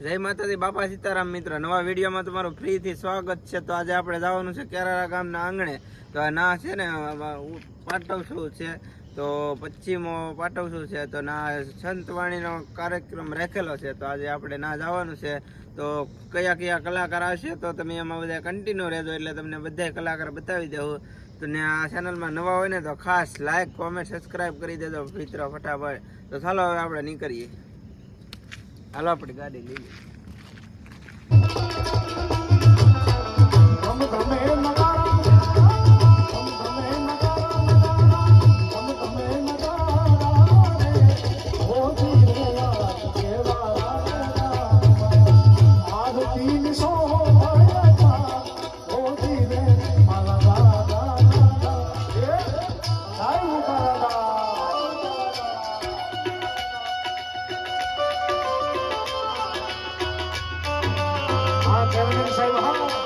જય માતાજી, બાપા સીતારામ મિત્ર. નવા વિડીયોમાં તમારું ફ્રીથી સ્વાગત છે. તો આજે આપણે જવાનું છે કેરારા ગામના આંગણે. તો ના છે ને પાટવસું છે. તો પશ્ચિમો પાટવસું છે. તો ના સંતવાણીનો કાર્યક્રમ રાખેલો છે. તો આજે આપણે ના જવાનું છે. તો કયા કયા કલાકાર આવશે તો તમે એમાં બધા કન્ટિન્યુ રહેજો. એટલે તમને બધા કલાકાર બતાવી દેવું તો ને આ ચેનલમાં નવા હોય ને તો ખાસ લાઇક કોમેન્ટ સબસ્ક્રાઈબ કરી દેજો મિત્ર, ફટાફટ. તો ચાલો હવે આપણે નીકળીએ. હાલો આપણી ગાડી લઈ લઈએ સાહેબ હા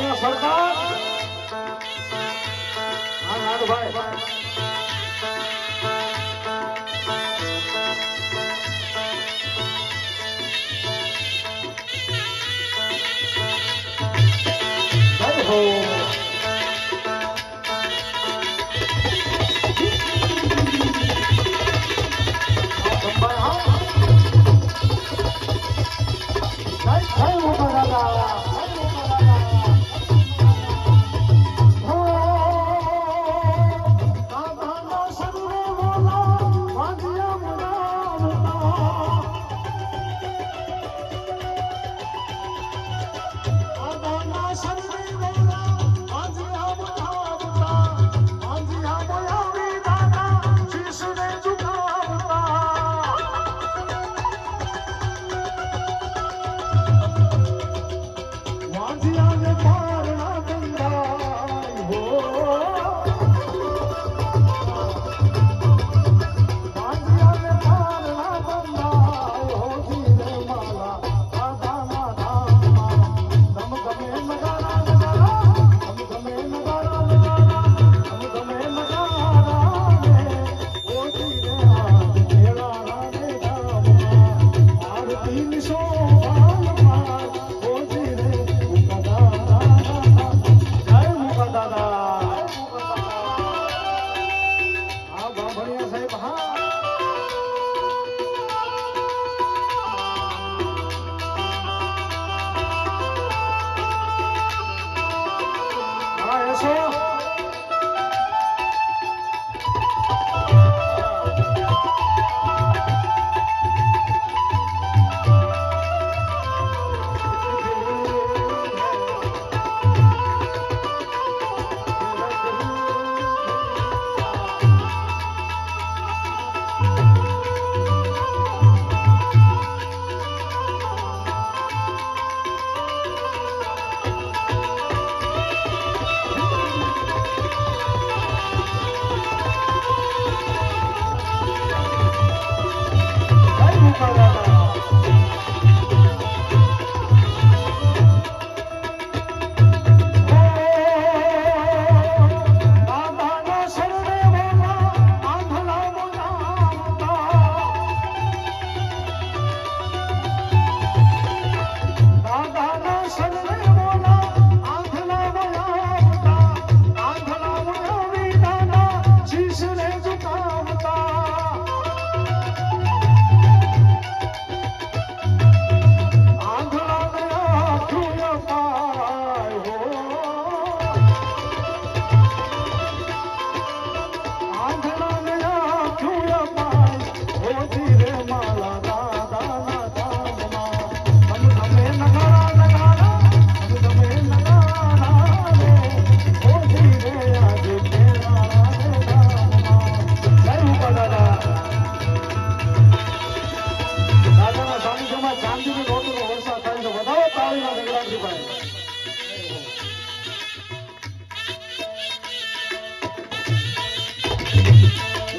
બાંભણિયા સરકાર. હા નાનભાઈ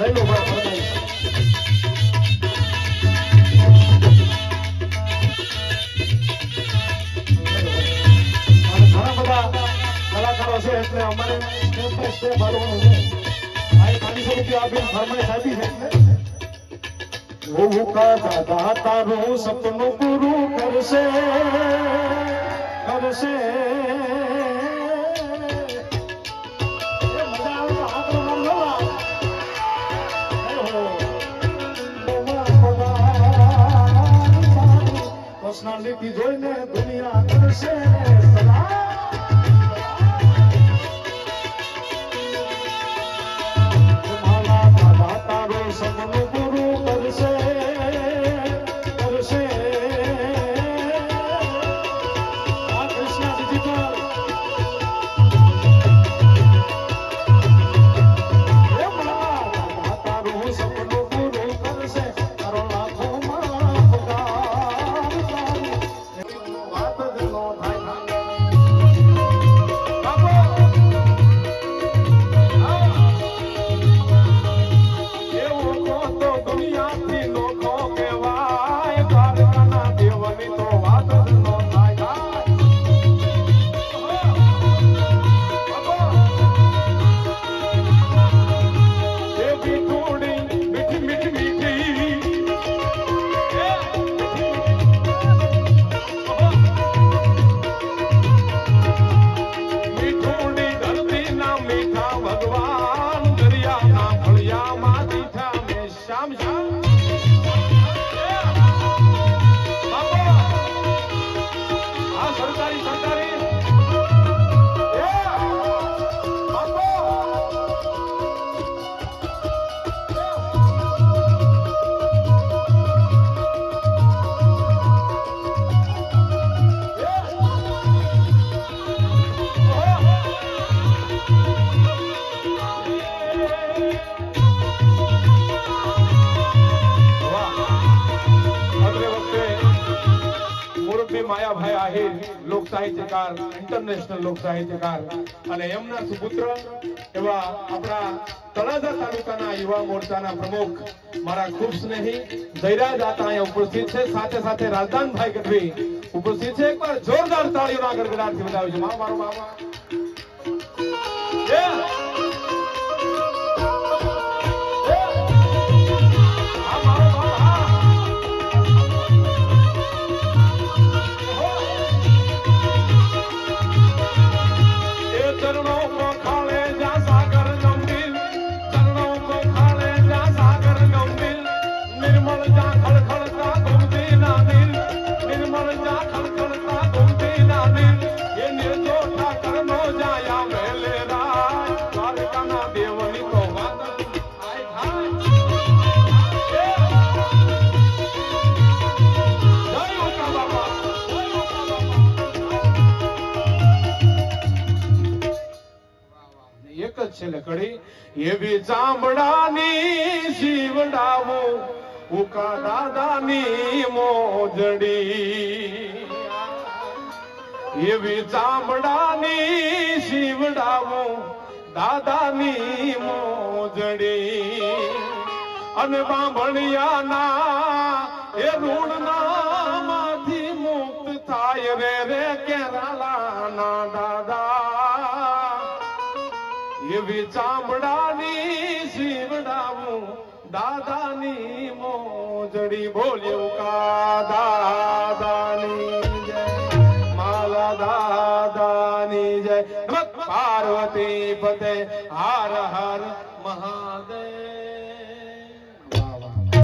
લઈ લો ઘણા બધા કલાકારો છે, એટલે અમારે સ્ટેપ બાય સ્ટેપ હાલવાનું છે. આ એક પાંચસો રૂપિયા આપીને ફરમાઈશ આપી છે, એટલે. દાદા, તારું સપનું પૂરું કરશે કરશે. પર્સનાલિટી જોઈને દુનિયા કરશે. માયાભાઈ આહિર લોક સાહિત્યકાર ઇન્ટરનેશનલ લોક સાહિત્યકાર અને એમના સુપુત્ર એવા આપણા તળાજા તાલુકાના યુવા મોરચાના પ્રમુખ મારા ખૂબ સ્નેહી જયરાજ આતા અહીંયા ઉપસ્થિત છે. સાથે સાથે રાજદાનભાઈ ગઢવી ઉપસ્થિત છે. એકવાર જોરદાર તાળીઓના ગડગડાટથી બતાવ્યું છે. મારો મારો મામા એક જ છે લકડી. એવી ચામડાની શિવડાવો ઉકા દાદાની મોજડી. એવી ચામડાની શિવડાવો દાદાની મોજડી. અને બાંભણિયાના એ ઋણના ચામડાની શિવડાવું દાદાની મોજડી બોલ્યું કા દાદાની જય, માલા દાદાની જય. પાર્વતી પતે હાર હર